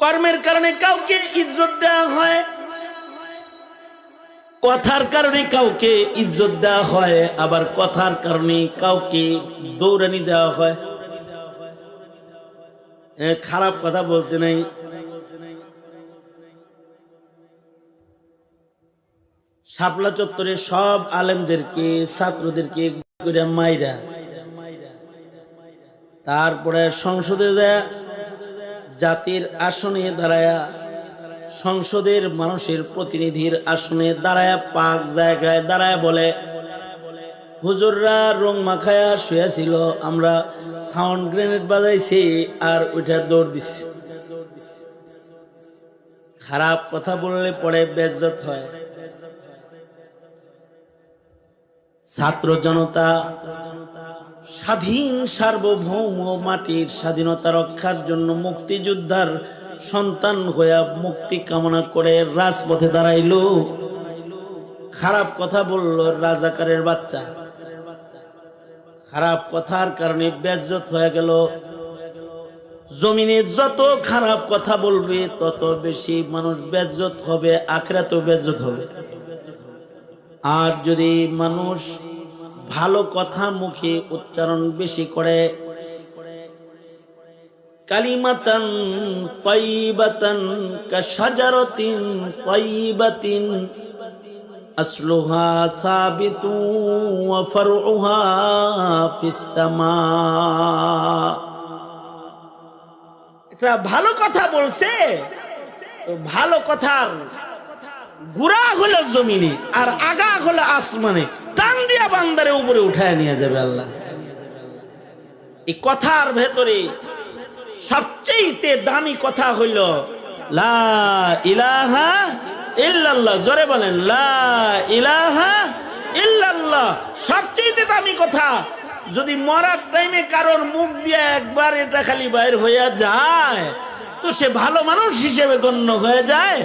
কর্মের কারণে কাউকে ইজ্জত দেওয়া হয়, কথার কারণে কাউকে ইজ্জত দেওয়া হয়, আবার কথার কারণে কাউকে দৌড়ানি দেওয়া হয়। খারাপ কথা বলতে নাই। শাপলা চত্বরে সব আলেমদেরকে, ছাত্রদেরকে মাইরা, তারপরে সংসদে যায়। জাতির আসনে দাঁড়ায়া, সংসদের মানুষের প্রতিনিধির আসনে দাঁড়ায়া, পাক জায়গায় দাঁড়ায় বলে, হুজুররা রং মাখায়া শুয়েছিল, আমরা সাউন্ড গ্রেনেড বাজাইছি আর ওইটা দৌড় দিচ্ছি খারাপ কথা বললে পরে বেজ্জত হয়। ছাত্র জনতা, স্বাধীন সার্বভৌম মাটির স্বাধীনতা রক্ষার জন্য মুক্তিযোদ্ধার সন্তান হইয়া মুক্তি কামনা করে রাজপথে দাঁড়াইল। খারাপ কথা বলল রাজাকারের বাচ্চা। খারাপ কথার কারণে বেজ্জত হয়ে গেল। জমিনে যত খারাপ কথা বলবে, তত বেশি মানুষ বেজ্জত হবে, আখরাতেও বেজ্জত হবে। আর যদি মানুষ ভালো কথা মুখে উচ্চারণ বেশি করে কাশাজারাতিন আসলুহা সাবিতু ওয়া ফারউহা ফিস সামা এটা ভালো কথা বলছে ভালো কথার গুড়া হলো জমিনে আর আগা হলো আসমানে। টান দিয়া বান্দারে উপরে উঠায় নিয়ে যাবে আল্লাহ। এই কথার ভেতরে সবচেয়ে দামি কথা হইল বলেন, লা ইলাহা দামি কথা, যদি মরার টাইমে কারোর একবার এটা খালি বাইর হইয়া যায়, তো সে ভালো মানুষ হিসেবে গণ্য হয়ে যায়।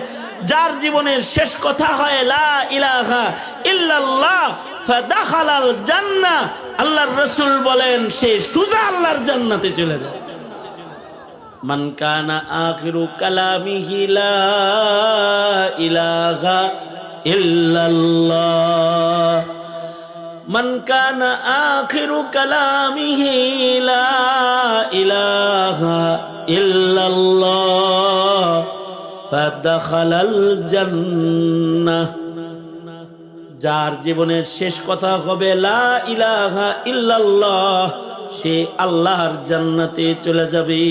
যার জীবনের শেষ কথা হয়, লা ইলাহা ইল্লাল্লাহ, ফাদাখালাল জান্নাহ। আল্লাহর রাসূল বলেন, সে সুজা আল্লাহর জান্নাতে চলে যায়। মান কানা আখিরু কালামিহি, লা ইলাহা ইল্লাল্লাহ। মান কানা আখিরু কালামিহি, লা ইলাহা ইল্লাল্লাহ। فدخل الجنة যার জীবনের শেষ কথা হবে লা ইলাহা ইল্লাল্লাহ সে আল্লাহর জান্নাতে চলে যাবে